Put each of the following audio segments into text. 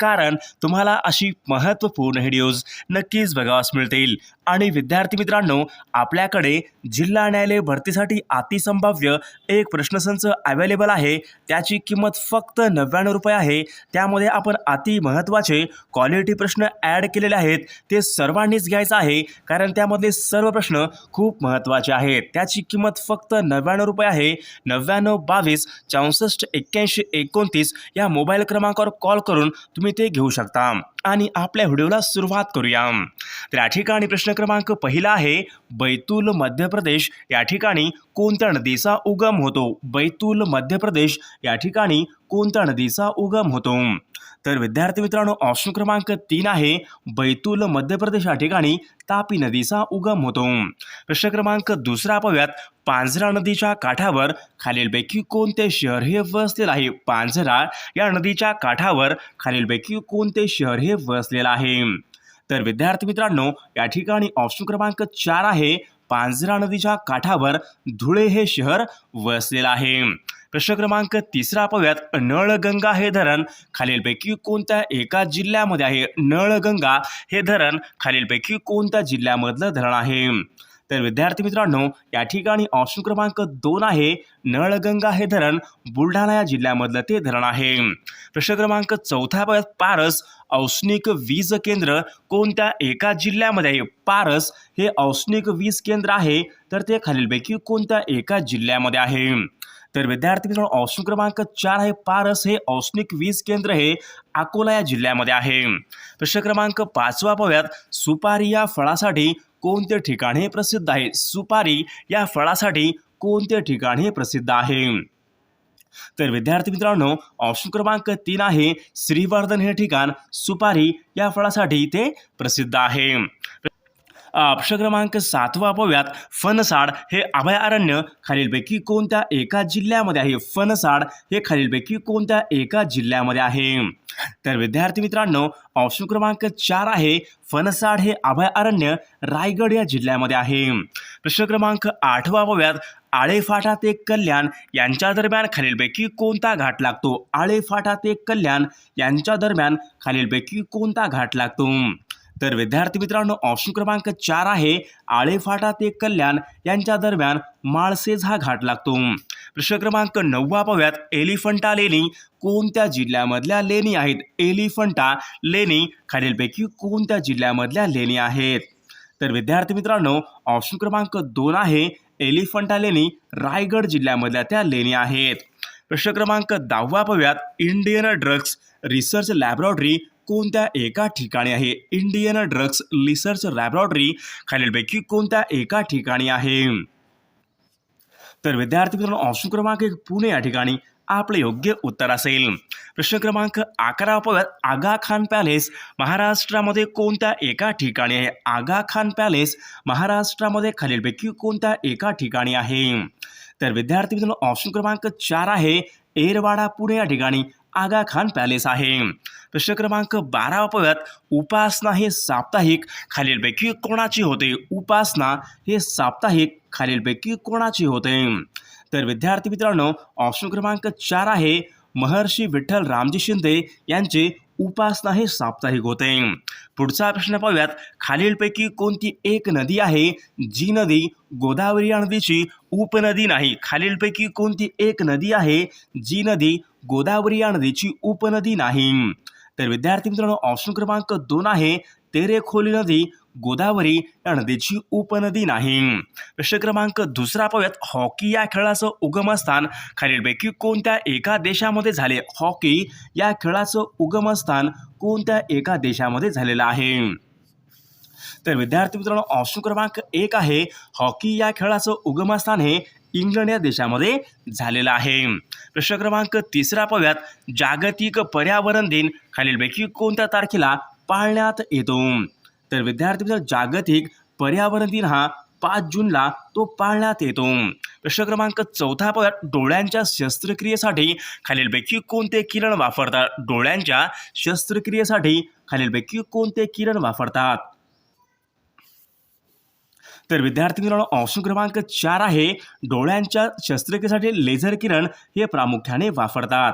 कारण तुम्हाला अशी महत्त्वपूर्ण व्हिडिओज नक्कीच बघावास मिळतील. आणि विद्यार्थी मित्रांनो आपल्याकडे जिल्हा न्यायालय भरतीसाठी अतिसंभाव्य एक प्रश्नसंच अवेलेबल आहे. त्याची किंमत फक्त नव्याण्णव रुपये आहे. त्यामध्ये आपण अति महत्त्वाचे क्वालिटी प्रश्न ॲड केलेले आहेत. ते सर्वांनीच घ्यायचं आहे. कारण त्यामधले सर्व प्रश्न खूप महत्त्वाचे आहेत. त्याची किंमत फक्त नव्याण्णव रुपये आहे. नव्याण्णव बावीस चौसष्ट एक्क्याऐंशी एकोणतीस या मोबाईल क्रमांकावर कॉल करून तुम्ही ते घेऊ शकता. आणि आपल्या व्हिडिओला सुरुवात करूया. तर या ठिकाणी प्रश्न क्रमांक पहिला आहे बैतूल मध्य प्रदेश. या ठिकाणी कोणत्या नदीचा उगम होतो? बैतूल मध्य प्रदेश. या ठिकाणी कोणत्या नदीचा उगम होतो? तर विद्यार्थी मित्रांनो ऑप्शन क्रमांक तीन आहे बैतूल मध्य प्रदेश या ठिकाणी तापी नदीचा उगम होतो. प्रश्न क्रमांक दुसरा पाहूयात. पांझरा नदीच्या काठावर खालीलपैकी कोणते शहर हे वसलेलं आहे? पांझरा या नदीच्या काठावर खालीलपैकी कोणते शहर हे वसलेलं आहे? तर विद्यार्थी मित्रांनो या ठिकाणी ऑप्शन क्रमांक चार आहे पांझरा नदीच्या काठावर धुळे हे शहर वसलेलं आहे. प्रश्न क्रमांक तिसरा पाहूयात. नळगंगा हे धरण खालीलपैकी कोणत्या एका जिल्ह्यामध्ये आहे? नळगंगा हे धरण खालीलपैकी कोणत्या जिल्ह्यामधलं धरण आहे? तर विद्यार्थी मित्रांनो या ठिकाणी ऑप्शन क्रमांक दोन आहे नळगंगा हे धरण. बुलढाणा या जिल्ह्यामधलं ते धरण आहे. प्रश्न क्रमांक चौथा पारस औष्णिक वीज केंद्र कोणत्या एका जिल्ह्यामध्ये? आहे पारस हे औष्णिक वीज केंद्र आहे तर ते खालीलपैकी कोणत्या एका जिल्ह्यामध्ये आहे? तर विद्यार्थी मित्रांनो ऑप्शन क्रमांक चार आहे पारस हे औष्णिक वीज केंद्र हे अकोला या जिल्ह्यामध्ये आहे. प्रश्न क्रमांक पाचवा पाहूयात सुपारी या फळासाठी कोणते ठिकाण हे प्रसिद्ध आहे? सुपारी या फळासाठी कोणते ठिकाण हे प्रसिद्ध आहे? तर विद्यार्थी मित्रांनो ऑप्शन क्रमांक तीन आहे श्रीवर्धन हे ठिकाण सुपारी या फळासाठी ते प्रसिद्ध आहे. प्रश्न क्रमांक सातवा पाहूयात फणसाड हे अभयारण्य खालीलपैकी कोणत्या एका जिल्ह्यामध्ये आहे? फणसाड हे खालीलपैकी कोणत्या एका जिल्ह्यामध्ये आहे? तर विद्यार्थी मित्रांनो ऑप्शन क्रमांक चार आहे फणसाड हे अभयारण्य रायगड या जिल्ह्यामध्ये आहे. प्रश्न क्रमांक आठवा पाहूयात आळेफाटा ते कल्याण यांच्या दरम्यान खालीलपैकी कोणता घाट लागतो? आळेफाटा ते कल्याण यांच्या दरम्यान खालीलपैकी कोणता घाट लागतो? तर विद्यार्थी मित्रांनो ऑप्शन क्रमांक चार आहे आळेफाटा ते कल्याण यांच्या दरम्यान माळसेज हा घाट लागतो. प्रश्न क्रमांक नववा पाहूयात. एलिफंटा लेणी कोणत्या जिल्ह्यामधल्या लेणी आहेत? एलिफंटा लेणी खालीलपैकी कोणत्या जिल्ह्यामधल्या लेणी आहेत? तर विद्यार्थी मित्रांनो ऑप्शन क्रमांक दोन आहे एलिफंटा लेणी रायगड जिल्ह्यामधल्या त्या लेणी आहेत. प्रश्न क्रमांक दहावा पाहूयात. इंडियन ड्रग्ज रिसर्च लॅबोरेटरी कोणत्या एका ठिकाणी आहे? इंडियन ड्रग्स रिसर्च लॅबॉरेटरी खालीलपैकी कोणत्या एका ठिकाणी आहे? तर विद्यार्थी मित्रांनो ऑप्शन क्रमांक एक पुणे या ठिकाणी आपले योग्य उत्तर असेल. प्रश्न क्रमांक अकरा पाहूयात आगा खान पॅलेस महाराष्ट्रामध्ये कोणत्या एका ठिकाणी आहे? आगा खान पॅलेस महाराष्ट्रामध्ये खालीलपैकी कोणत्या एका ठिकाणी आहे? तर विद्यार्थी मित्रांनो ऑप्शन क्रमांक चार आहे एरवाडा पुणे या ठिकाणी आगा खान पॅलेस आहे. प्रश्न क्रमांक बारा पव्यात उपासना हे साप्ताहिक खालीलपैकी कोणाची होते? उपासना हे साप्ताहिक खालीलपैकी कोणाची होते? तर विद्यार्थी मित्रांनो ऑप्शन क्रमांक चार आहे. महर्षी विठ्ठल रामजी शिंदे यांचे उपासना हे साप्ताहिक होते. पुढचा प्रश्न पाहूयात. खालीलपैकी कोणती एक नदी आहे? जी नदी गोदावरी या नदीची उपनदी नाही. खालीलपैकी कोणती एक नदी आहे? जी नदी गोदावरी या नदीची उपनदी नाही. तर विद्यार्थी मित्रांनो ऑप्शन क्रमांक दोन आहे. तेरेखोली नदी गोदावरी या नदीची उपनदी नाही. प्रश्न क्रमांक दुसरा पाहूयात. हॉकी या खेळाचं उगमस्थान खालीलपैकी कोणत्या एका देशामध्ये झाले? हॉकी या खेळाचं उगमस्थान कोणत्या एका देशामध्ये झालेलं आहे? तर विद्यार्थी मित्रांनो ऑप्शन क्रमांक एक आहे हॉकी या खेळाचं उगमस्थान हे इंग्लंड या देशामध्ये झालेलं आहे. प्रश्न क्रमांक तिसरा पाहूयात. जागतिक पर्यावरण दिन खालीलपैकी कोणत्या तारखेला पाळण्यात येतो? तर विद्यार्थी मित्र जागतिक पर्यावरण दिन हा पाच जूनला तो पाळण्यात येतो. प्रश्न क्रमांक चौथा पद डोळ्यांच्या शस्त्रक्रियेसाठी खालीलपैकी कोणते किरण वापरतात? डोळ्यांच्या शस्त्रक्रियेसाठी खालीलपैकी कोणते किरण वापरतात? तर विद्यार्थी मित्रांनो ऑप्शन क्रमांक चार आहे. डोळ्यांच्या शस्त्रक्रियेसाठी लेझर किरण हे प्रामुख्याने वापरतात.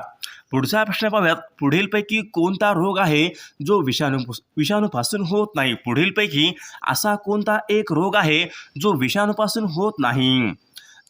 पुढचा प्रश्न पाहूयात. पुढीलपैकी कोणता रोग आहे जो विषाणू विषाणूपासून होत नाही? पुढीलपैकी असा कोणता एक रोग आहे जो विषाणूपासून होत नाही?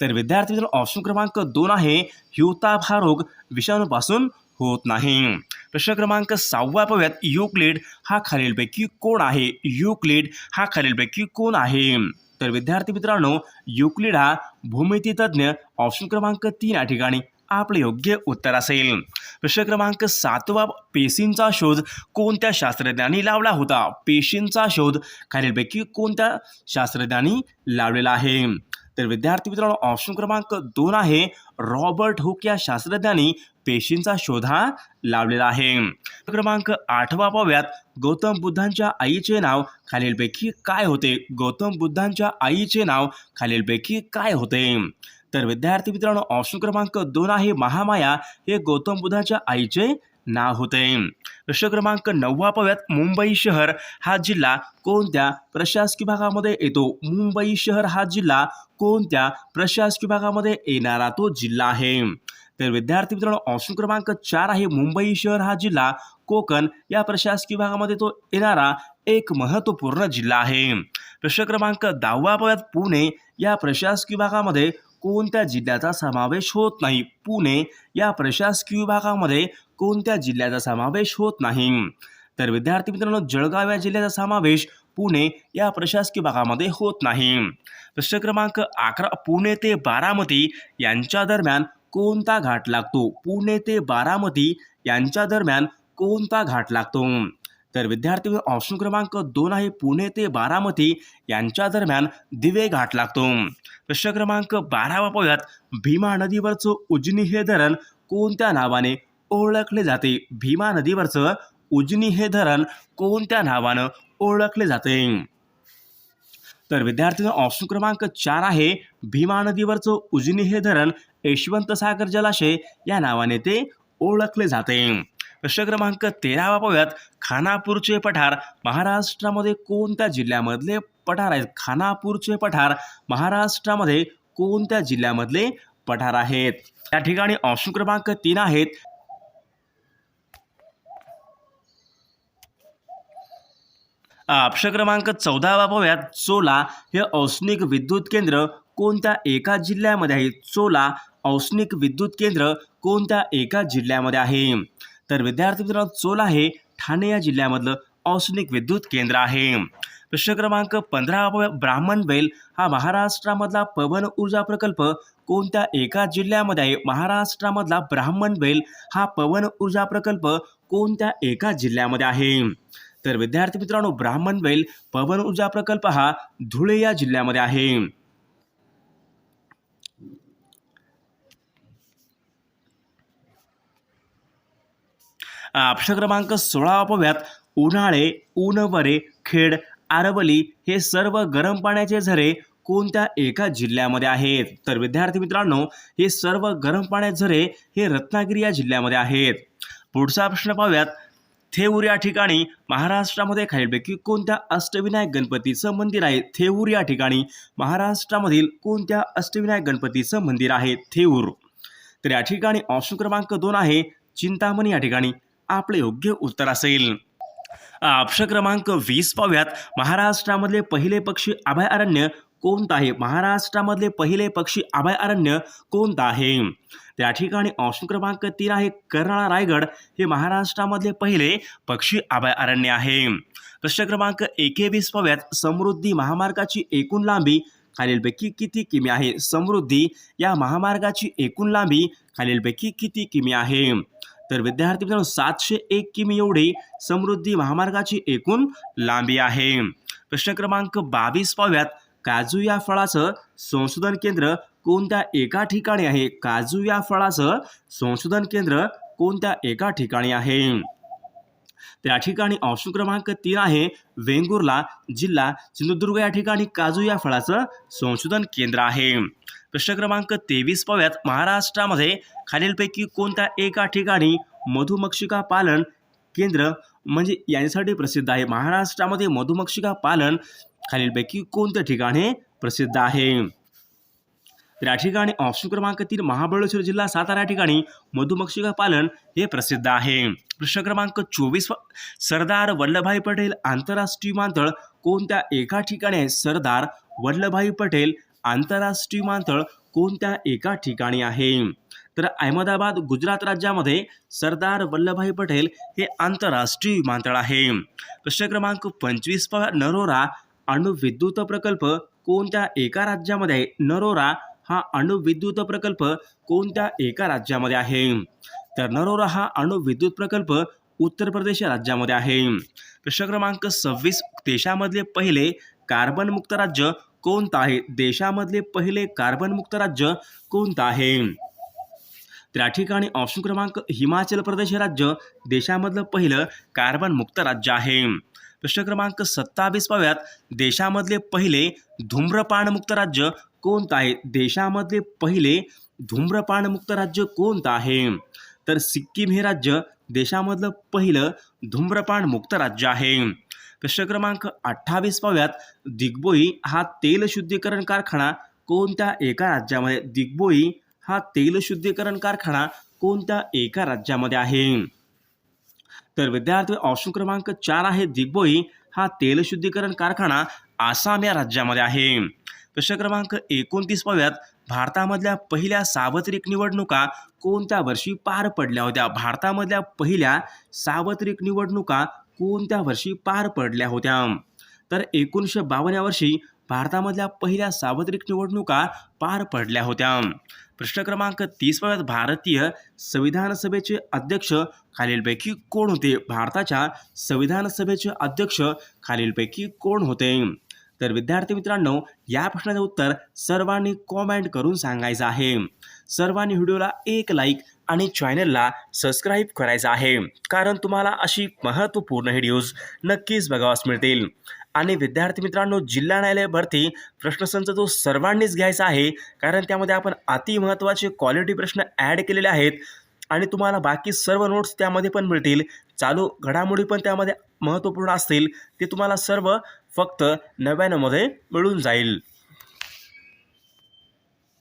तर विद्यार्थी मित्रांनो ऑप्शन क्रमांक दोन आहे. हिवताप हा रोग विषाणूपासून होत नाही. प्रश्न क्रमांक सहावा पाहूयात. युक्लिड हा खालीलपैकी कोण आहे? युक्लिड हा खालीलपैकी कोण आहे? तर विद्यार्थी मित्रांनो युक्लिड हा भूमितीतज्ञ ऑप्शन क्रमांक तीन या ठिकाणी आपले योग्य उत्तर असेल. प्रश्न क्रमांक सातवा पेशींचा शोध कोणत्या शास्त्रज्ञांनी लावला होता? पेशींचा शोध खालीलपैकी कोणत्या शास्त्रज्ञांनी लावलेला आहे? तर विद्यार्थी मित्रांनो ऑप्शन क्रमांक दोन आहे रॉबर्ट हुक या शास्त्रज्ञांनी पेशींचा शोधा लावलेला आहे. क्रमांक आठवा पाहूयात. गौतम बुद्धांच्या आईचे नाव खालीलपैकी काय होते? गौतम बुद्धांच्या आईचे नाव खालीलपैकी काय होते? तर विद्यार्थी मित्रांनो ऑप्शन क्रमांक दोन आहे महामाया. हे गौतम बुद्धाच्या आईचे नाव होते. प्रश्न क्रमांक नववा पाहूयात. मुंबई शहर हा जिल्हा कोणत्या प्रशासकीय भागामध्ये येतो? मुंबई शहर हा जिल्हा कोणत्या प्रशासकीय भागामध्ये येणारा तो जिल्हा आहे? तर विद्यार्थी मित्रांनो ऑप्शन क्रमांक चार आहे मुंबई शहर हा जिल्हा. कोकण या प्रशासकीय भागामध्ये तो येणारा एक महत्त्वपूर्ण जिल्हा आहे. प्रश्न क्रमांक दहावा पाहूयात. पुणे या प्रशासकीय भागामध्ये कोणत्या जिल्ह्याचा समावेश होत नाही? पुणे या प्रशासकीय विभागामध्ये कोणत्या जिल्ह्याचा समावेश होत नाही? तर विद्यार्थी मित्रांनो जळगाव या जिल्ह्याचा समावेश पुणे या प्रशासकीय भागामध्ये होत नाही. प्रश्न क्रमांक अकरा पुणे ते बारामती यांच्या दरम्यान कोणता घाट लागतो? पुणे ते बारामती यांच्या दरम्यान कोणता घाट लागतो? तर विद्यार्थी ऑप्शन क्रमांक दोन आहे पुणे ते बारामती यांच्या दरम्यान दिवे घाट लागतो. प्रश्न क्रमांक बारावा पाहूयात. भीमा नदीवरचं उजनी हे धरण कोणत्या नावाने ओळखले जाते? भीमा नदीवरचं उजनी हे धरण कोणत्या नावानं ओळखले जाते. तर विद्यार्थ्यांना ऑप्शन क्रमांक चार आहे भीमा नदीवरचं उजनी हे धरण यशवंत सागर जलाशय या नावाने ते ओळखले जाते. प्रश्न क्रमांक तेरावा पाहूयात. खानापूरचे पठार महाराष्ट्रामध्ये कोणत्या जिल्ह्यामधले पठार आहेत? खानापूरचे पठार महाराष्ट्रामध्ये कोणत्या जिल्ह्यामधले पठार आहेत? त्या ठिकाणी ऑप्शन क्रमांक तीन आहेत. ऑप्शन क्रमांक चौदावा पाहूयात चोला हे औष्णिक विद्युत केंद्र कोणत्या एका जिल्ह्यामध्ये आहे? चोला औष्णिक विद्युत केंद्र कोणत्या एका जिल्ह्यामध्ये आहे? तर विद्यार्थी मित्रांनो चोला हे ठाणे या जिल्ह्यामधलं औष्णिक विद्युत केंद्र आहे. प्रश्न क्रमांक पंधरा ब्राह्मण बैल हा महाराष्ट्रामधला पवन ऊर्जा प्रकल्प कोणत्या एका जिल्ह्यामध्ये आहे? महाराष्ट्रामधला ब्राह्मण बैल हा पवन ऊर्जा प्रकल्प कोणत्या एका जिल्ह्यामध्ये आहे? तर विद्यार्थी मित्रांनो ब्राह्मण बेल पवन ऊर्जा प्रकल्प हा धुळे या जिल्ह्यामध्ये आहे. ऑप्शन क्रमांक सोळा पाहूयात उन्हाळे ऊनवरे खेड आरवली हे सर्व गरम पाण्याचे झरे कोणत्या एका जिल्ह्यामध्ये आहेत? तर विद्यार्थी मित्रांनो हे सर्व गरम पाण्याचे झरे हे रत्नागिरी या जिल्ह्यामध्ये आहेत. पुढचा प्रश्न पाहूयात. थेऊर या ठिकाणी महाराष्ट्रामध्ये खालीलपैकी कोणत्या अष्टविनायक गणपतीचं मंदिर आहे? थेऊर या ठिकाणी महाराष्ट्रामधील कोणत्या अष्टविनायक गणपतीचं मंदिर आहे? थेऊर. तर या ठिकाणी ऑप्शन क्रमांक दोन आहे चिंतामणी या ठिकाणी. आपले योग्य उत्तर असेल. ऑप्शन क्रमांक वीस पाहूयात. महाराष्ट्रामधले पहिले पक्षी अभयारण्य कोणतं आहे महाराष्ट्रामधले पहिले पक्षी अभयारण्य कोणतं आहे त्या ठिकाणी ऑप्शन क्रमांक तीन आहे कर्नाळा रायगड. हे महाराष्ट्रामधले पहिले पक्षी अभयारण्य आहे. प्रश्न क्रमांक एकेवीस पाव्यात समृद्धी महामार्गाची एकूण लांबी खालीलपैकी किती किमी आहे? समृद्धी या महामार्गाची एकूण लांबी खालीलपैकी किती किमी आहे? तर विद्यार्थी मित्रांनो सातशे एक किमी एवढी समृद्धी महामार्गाची एकूण लांबी आहे. प्रश्न क्रमांक बावीस पाव्यात काजू या फळाचं संशोधन केंद्र कोणत्या एका ठिकाणी आहे? काजू या फळाचं संशोधन केंद्र कोणत्या एका ठिकाणी आहे? त्या ठिकाणी ऑप्शन क्रमांक तीन आहे वेंगुर्ला जिल्हा सिंधुदुर्ग या ठिकाणी काजू या फळाचं संशोधन केंद्र आहे. प्रश्न क्रमांक तेवीस पाव्यात महाराष्ट्रामध्ये खालीलपैकी कोणत्या एका ठिकाणी मधुमक्षिका पालन केंद्र म्हणजे यांसाठी प्रसिद्ध आहे? महाराष्ट्रामध्ये मधुमक्षिका पालन खालीलपैकी कोणत्या हे प्रसिद्ध आहे? तर या ठिकाणी ऑप्शन क्रमांक तीन महाबळेश्वर जिल्हा सातारा या ठिकाणी मधुमक्षिका पालन हे प्रसिद्ध आहे. प्रश्न क्रमांक चोवीस सरदार वल्लभभाई पटेल आंतरराष्ट्रीय विमानतळ कोणत्या एका ठिकाणी आहे? सरदार वल्लभभाई पटेल आंतरराष्ट्रीय विमानतळ कोणत्या एका ठिकाणी आहे? तर अहमदाबाद गुजरात राज्यामध्ये सरदार वल्लभभाई पटेल हे आंतरराष्ट्रीय विमानतळ आहे. प्रश्न क्रमांक पंचवीस नरोरा अणुविद्युत प्रकल्प कोणत्या एका राज्यामध्ये? आहे नरोरा हा अणुविद्युत प्रकल्प कोणत्या एका राज्यामध्ये आहे? तर नरोरा हा अणुविद्युत प्रकल्प उत्तर प्रदेश राज्यामध्ये आहे. प्रश्न क्रमांक सव्वीस देशामधले पहिले कार्बन मुक्त राज्य कोणतं आहे? देशामधले पहिले कार्बन मुक्त राज्य कोणतं आहे? त्या ठिकाणी ऑप्शन क्रमांक हिमाचल प्रदेश राज्य देशामधलं पहिलं कार्बन मुक्त राज्य आहे. प्रश्न क्रमांक सत्तावीस पाव्यात देशामधले पहिले धूम्रपानमुक्त राज्य कोणतं आहे? देशामधले पहिले धूम्रपानमुक्त राज्य कोणतं आहे? तर सिक्कीम हे राज्य देशामधलं पहिलं धूम्रपान मुक्त राज्य आहे. प्रश्न क्रमांक अठ्ठावीस पाव्यात दिग्बोई हा तेल शुद्धीकरण कारखाना कोणत्या एका राज्यामध्ये? दिग्बोई हा तेल शुद्धीकरण कारखाना कोणत्या एका राज्यामध्ये आहे? तर विद्यार्थी ऑप्शन क्रमांक चार आहे दिग्बोई हा तेल शुद्धीकरण कारखाना आसाम या राज्यामध्ये आहे. प्रश्न क्रमांक एकोणतीस पाव्यात भारतामधल्या पहिल्या सार्वत्रिक निवडणुका कोणत्या वर्षी पार पडल्या होत्या? भारतामधल्या पहिल्या सार्वत्रिक निवडणुका कोणत्या वर्षी पार पडल्या होत्या? तर एकोणीसशे बावन्न या वर्षी भारतामधल्या पहिल्या सार्वत्रिक निवडणुका पार पडल्या होत्या. प्रश्न क्रमांक तीस भारतीय संविधान सभेचे अध्यक्ष खालीलपैकी कोण होते? भारताच्या संविधान सभेचे अध्यक्ष खालीलपैकी कोण होते? तर विद्यार्थी मित्रांनो या प्रश्नाचे उत्तर सर्वांनी कॉमेंट करून सांगायचं आहे. सर्वांनी व्हिडिओला एक लाईक आणि चॅनलला सबस्क्राईब करायचं आहे. कारण तुम्हाला अशी महत्त्वपूर्ण व्हिडिओज नक्कीच बघावास मिळतील. आणि विद्यार्थी मित्रांनो जिल्हा न्यायालय भरती प्रश्नसंच तो सर्वांनीच घ्यायचा आहे. कारण त्यामध्ये आपण अतिमहत्त्वाचे क्वालिटी प्रश्न ॲड केलेले आहेत. आणि तुम्हाला बाकी सर्व नोट्स त्यामध्ये पण मिळतील. चालू घडामोडी पण त्यामध्ये महत्त्वपूर्ण असतील. ते तुम्हाला सर्व फक्त नव्याण्णवमध्ये मिळून जाईल.